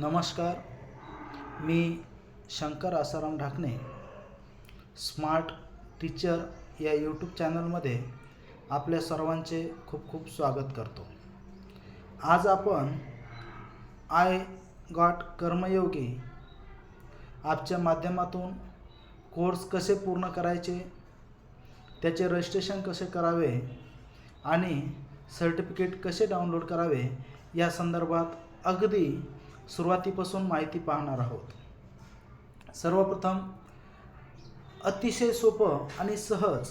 नमस्कार मी Shankar Asaram Dhakane smart teacher या यूट्यूब चॅनलमध्ये आपल्या सर्वांचे खूप खूप स्वागत करतो. आज आपण आय गॉट कर्मयोगी ॲपच्या माध्यमातून कोर्स कसे पूर्ण करायचे त्याचे रजिस्ट्रेशन कसे करावे आणि सर्टिफिकेट कसे डाउनलोड करावे या संदर्भात अगदी सुरुवातीपासून माहिती पाहणार आहोत. सर्वप्रथम अतिशय सोपं आणि सहज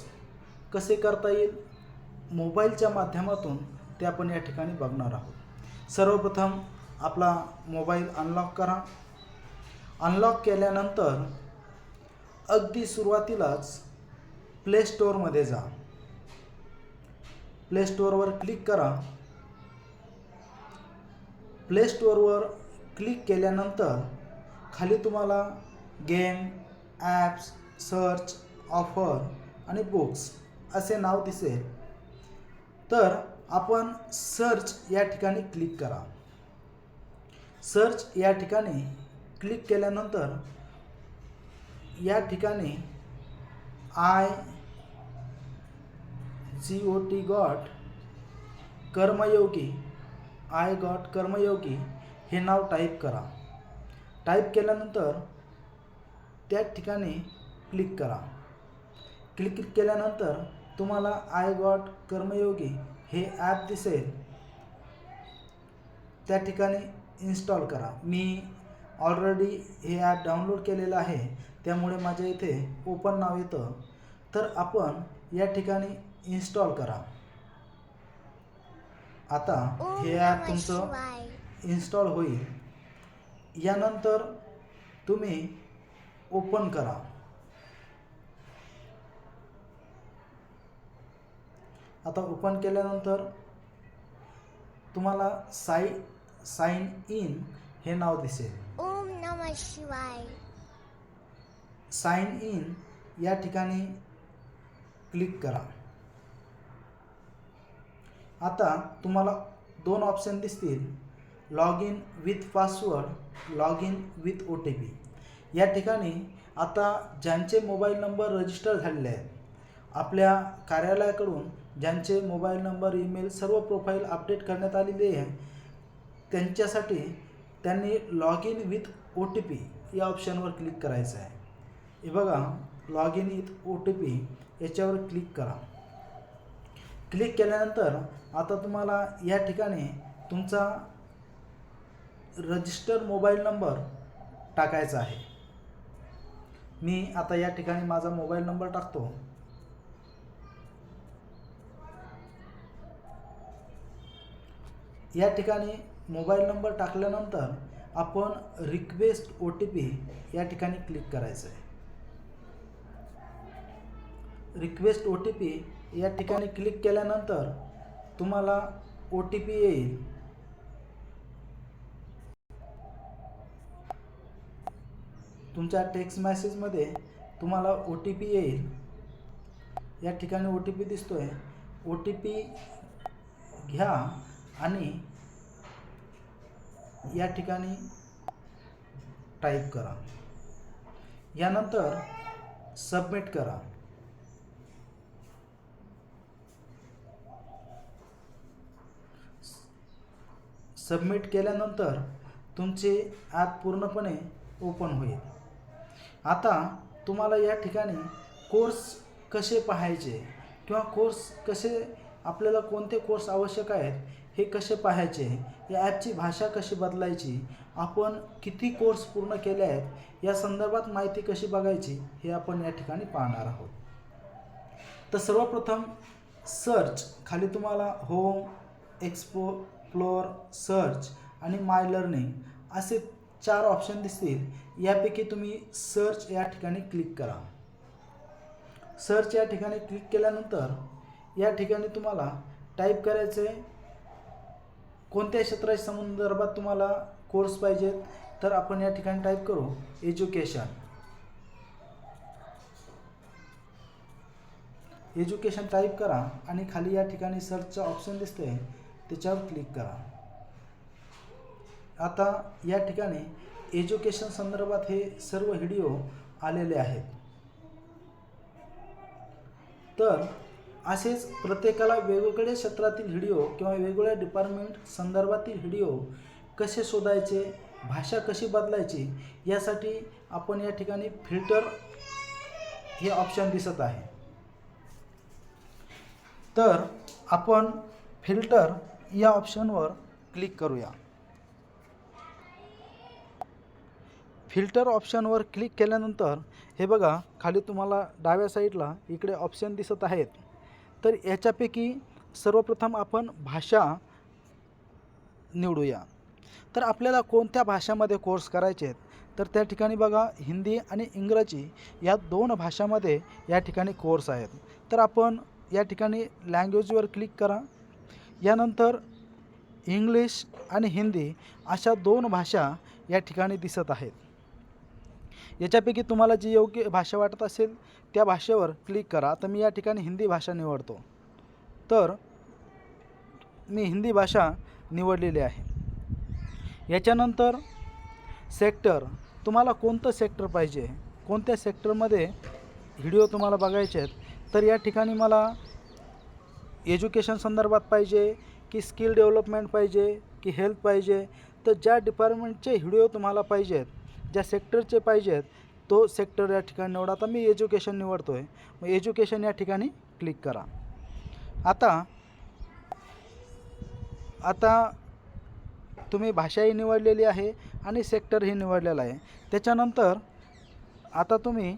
कसे करता येईल? मोबाईलच्या माध्यमातून ते आपण या ठिकाणी बघणार आहोत. सर्वप्रथम आपला मोबाईल अनलॉक करा. अनलॉक केल्यानंतर अगदी सुरुवातीलाच प्ले स्टोअरमध्ये जा. प्ले स्टोअरवर क्लिक करा. प्ले स्टोअरवर क्लिक केल्यानंतर खाली तुम्हाला गेम ॲप्स सर्च ऑफर आणि बुक्स असे नाव दिसेल. तर आपण सर्च या ठिकाणी क्लिक करा. सर्च या ठिकाणी क्लिक केल्यानंतर या ठिकाणी I G O T got Karmayogi I got Karmayogi हे नाव टाईप करा. टाईप केल्यानंतर त्या ठिकाणी क्लिक करा. क्लिक केल्यानंतर तुम्हाला आय गॉट कर्मयोगी हे ॲप दिसेल. त्या ठिकाणी इन्स्टॉल करा. मी ऑलरेडी हे ॲप डाउनलोड केलेलं आहे. त्यामुळे माझ्या इथे ओपन नाव येतं. तर आपण या ठिकाणी इन्स्टॉल करा. आता हे ॲप तुमचं इन्स्टॉल होईल. यानंतर तुम्ही ओपन करा. आता ओपन केल्यानंतर तुम्हाला साई साइन इन हे नाव दिसेल. ओम नमः शिवाय. साइन इन या ठिकाणी क्लिक करा. आता तुम्हाला दोन ऑप्शन दिसतील. Log in with password log in with O T P या ठिकाणी आता ज्यांचे मोबाईल नंबर रजिस्टर झालेले आहेत आपल्या कार्यालयाकडून ज्यांचे मोबाईल नंबर ईमेल सर्व प्रोफाईल अपडेट करण्यात आलेली आहे त्यांच्यासाठी त्यांनी log in with O T P या ऑप्शनवर क्लिक करायचं आहे. हे बघा log in with O T P याच्यावर क्लिक करा. क्लिक केल्यानंतर आता तुम्हाला या ठिकाणी तुमचा रजिस्टर मोबाईल नंबर टाकायचा आहे. मी आता या ठिकाणी माझा मोबाईल नंबर टाकतो. या ठिकाणी मोबाईल नंबर टाकल्यानंतर आपण रिक्वेस्ट ओ टी पी या ठिकाणी क्लिक करायचं आहे रिक्वेस्ट ओ टी पी या ठिकाणी क्लिक केल्यानंतर तुम्हाला ओ टी पी येईल. तुमच्या टेक्स्ट मॅसेजमध्ये तुम्हाला ओ टी पी येईल. या ठिकाणी ओ टी पी दिसतो आहे ओ टी पी घ्या आणि या ठिकाणी टाईप करा. यानंतर सबमिट करा. सबमिट केल्यानंतर तुमचे ॲप पूर्णपणे ओपन होईल. आता तुम्हाला या ठिकाणी कोर्स कसे पाहायचे किंवा कोर्स कसे आपल्याला कोणते कोर्स आवश्यक आहेत हे कसे पाहायचे या ॲपची भाषा कशी बदलायची आपण किती कोर्स पूर्ण केले आहेत या संदर्भात माहिती कशी बघायची हे आपण या ठिकाणी पाहणार आहोत. तर सर्वप्रथम सर्च खाली तुम्हाला होम एक्सपो फ्लोअर सर्च आणि माय लर्निंग असे चार ऑप्शन दिसतील. यापैकी तुम्ही सर्च या ठिकाणी क्लिक करा. सर्च या ठिकाणी क्लिक केल्यानंतर या ठिकाणी तुम्हाला टाईप करायचं आहे. कोणत्या क्षेत्राच्या संदर्भात तुम्हाला कोर्स पाहिजेत? तर आपण या ठिकाणी टाईप करू एज्युकेशन एज्युकेशन टाईप करा आणि खाली या ठिकाणी सर्चचं ऑप्शन दिसतंय त्याच्यावर क्लिक करा. आता या ठिकाणी एज्युकेशन संदर्भात हे सर्व व्हिडिओ आलेले आहेत. तर असेच प्रत्येकाला वेगवेगळ्या क्षेत्रातील व्हिडिओ किंवा वेगवेगळ्या डिपार्टमेंट संदर्भातील व्हिडिओ कसे शोधायचे भाषा कशी बदलायची यासाठी आपण या ठिकाणी फिल्टर हे ऑप्शन दिसत आहे. तर आपण फिल्टर या ऑप्शनवर क्लिक करूया. फिल्टर ऑप्शनवर क्लिक केल्यानंतर हे बघा खाली तुम्हाला डाव्या साईडला इकडे ऑप्शन दिसत आहेत. तर याच्यापैकी सर्वप्रथम आपण भाषा निवडूया. तर आपल्याला कोणत्या भाषामध्ये कोर्स करायचे आहेत? तर त्या ठिकाणी बघा हिंदी आणि इंग्रजी या दोन भाषामध्ये या ठिकाणी कोर्स आहेत. तर आपण या ठिकाणी लँग्वेजवर क्लिक करा. यानंतर इंग्लिश आणि हिंदी अशा दोन भाषा या ठिकाणी दिसत आहेत. याच्यापैकी तुम्हाला जी योग्य भाषा वाटत असेल त्या भाषेवर क्लिक करा. तर मी या ठिकाणी हिंदी भाषा निवडतो. तर मी हिंदी भाषा निवडलेली आहे. याच्यानंतर सेक्टर तुम्हाला कोणतं सेक्टर पाहिजे? कोणत्या सेक्टरमध्ये व्हिडिओ तुम्हाला बघायचे आहेत? तर या ठिकाणी मला एज्युकेशन संदर्भात पाहिजे की स्किल डेव्हलपमेंट पाहिजे की हेल्थ पाहिजे तर ज्या डिपार्टमेंटचे व्हिडिओ तुम्हाला पाहिजेत ज्या सेक्टरचे पाहिजेत तो सेक्टर या ठिकाणी निवडा. आता मी एज्युकेशन निवडतो आहे मग एज्युकेशन या ठिकाणी क्लिक करा. आता आता तुम्ही भाषाही निवडलेली आहे आणि सेक्टरही निवडलेला आहे. त्याच्यानंतर आता तुम्ही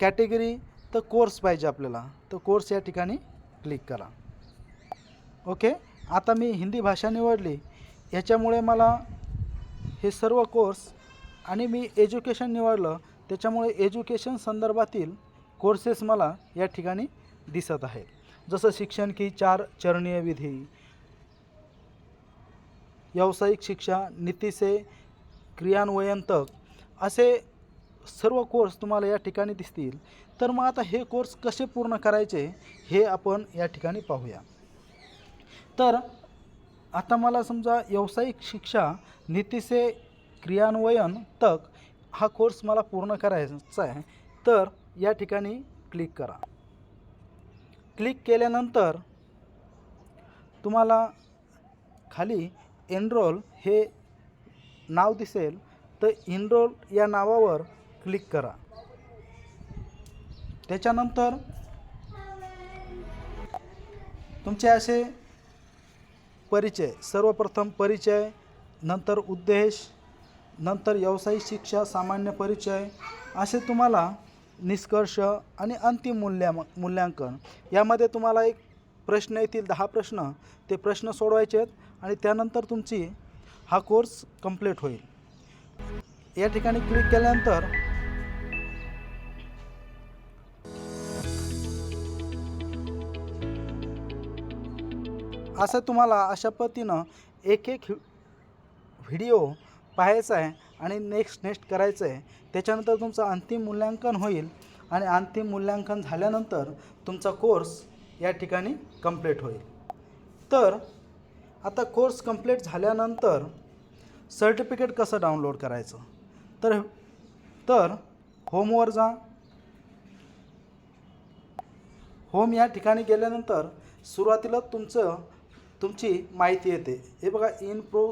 कॅटेगरी तर कोर्स पाहिजे आपल्याला. तर कोर्स या ठिकाणी क्लिक करा. ओके आता मी हिंदी भाषा निवडली. ह्याच्यामुळे मला हे सर्व कोर्स आणि मी एज्युकेशन निवडलं त्याच्यामुळे एज्युकेशन संदर्भातील कोर्सेस मला या ठिकाणी दिसत आहेत जसं शिक्षण की चार चरणीय विधी व्यावसायिक शिक्षा नीतीसे क्रियान्वयन तक असे सर्व कोर्स तुम्हाला या ठिकाणी दिसतील. तर मग आता हे कोर्स कसे पूर्ण करायचे हे आपण या ठिकाणी पाहूया. तर आता मला समजा व्यावसायिक शिक्षा नीतीचे क्रियान्वयन तक हा कोर्स मला पूर्ण करायचा आहे. तर या ठिकाणी क्लिक करा. क्लिक केल्यानंतर तुम्हाला खाली एनरोल हे नाव दिसेल. तर इनरोल या नावावर क्लिक करा. त्याच्यानंतर तुमचे असे परिचय. सर्वप्रथम परिचय नंतर उद्देश नंतर व्यावसायिक शिक्षा सामान्य परिचय. असे तुम्हाला निष्कर्ष आणि अंतिम मूल्या मूल्यांकन. यामध्ये तुम्हाला एक प्रश्न येतील दहा प्रश्न. ते प्रश्न सोडवायचे आहेत आणि त्यानंतर तुमची हा कोर्स कंप्लीट होईल. या ठिकाणी क्लिक केल्यानंतर असं तुम्हाला अशा पद्धतीनं एक एक व्हिडिओ पाहायचा आहे आणि नेक्स्ट नेक्स्ट करायचं आहे. त्याच्यानंतर तुमचं अंतिम मूल्यांकन होईल आणि अंतिम मूल्यांकन झाल्यानंतर तुमचा कोर्स या ठिकाणी कंप्लीट होईल. तर आता कोर्स कंप्लीट झाल्यानंतर सर्टिफिकेट कसं डाउनलोड करायचं? तर तर होमवर जा. होम या ठिकाणी गेल्यानंतर सुरुवातीला तुमचं तुमची माहिती येते. हे बघा in pro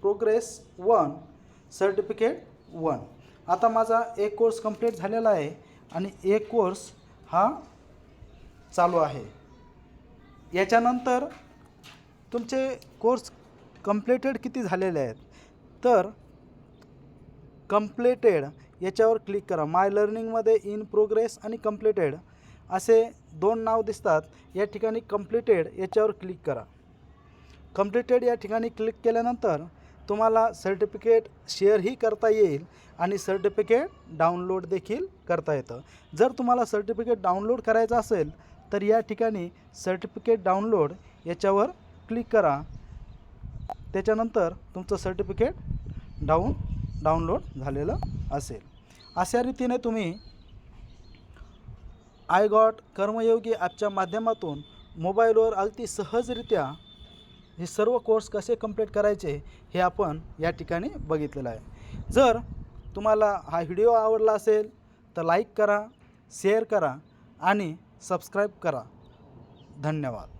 progress one certificate one आता माझा एक कोर्स कंप्लीट झालेला आहे आणि एक कोर्स हा चालू आहे. याच्यानंतर तुमचे कोर्स कंप्लेटेड किती झालेले आहेत? तर कंप्लेटेड याच्यावर क्लिक करा. माय लर्निंगमध्ये इन प्रोग्रेस आणि कंप्लेटेड असे दोन नाव दिसतात. या ठिकाणी कंप्लिटेड याच्यावर क्लिक करा. कम्प्लिटेड या ठिकाणी क्लिक केल्यानंतर तुम्हाला सर्टिफिकेट शेअरही करता येईल आणि सर्टिफिकेट डाउनलोड देखील करता येतं. जर तुम्हाला सर्टिफिकेट डाउनलोड करायचं असेल तर या ठिकाणी सर्टिफिकेट डाउनलोड याच्यावर क्लिक करा. त्याच्यानंतर तुमचं सर्टिफिकेट डाऊन डाउनलोड झालेलं असेल. अशा रीतीने तुम्ही आय गॉट कर्मयोगी ॲपच्या माध्यमातून मोबाईलवर अगदी सहजरित्या हे सर्व कोर्स कसे कंप्लीट करायचे हे आपण या ठिकाणी बघितलेलं आहे. जर तुम्हाला हा व्हिडिओ आवडला असेल तर लाईक करा शेअर करा आणि सबस्क्राईब करा. धन्यवाद.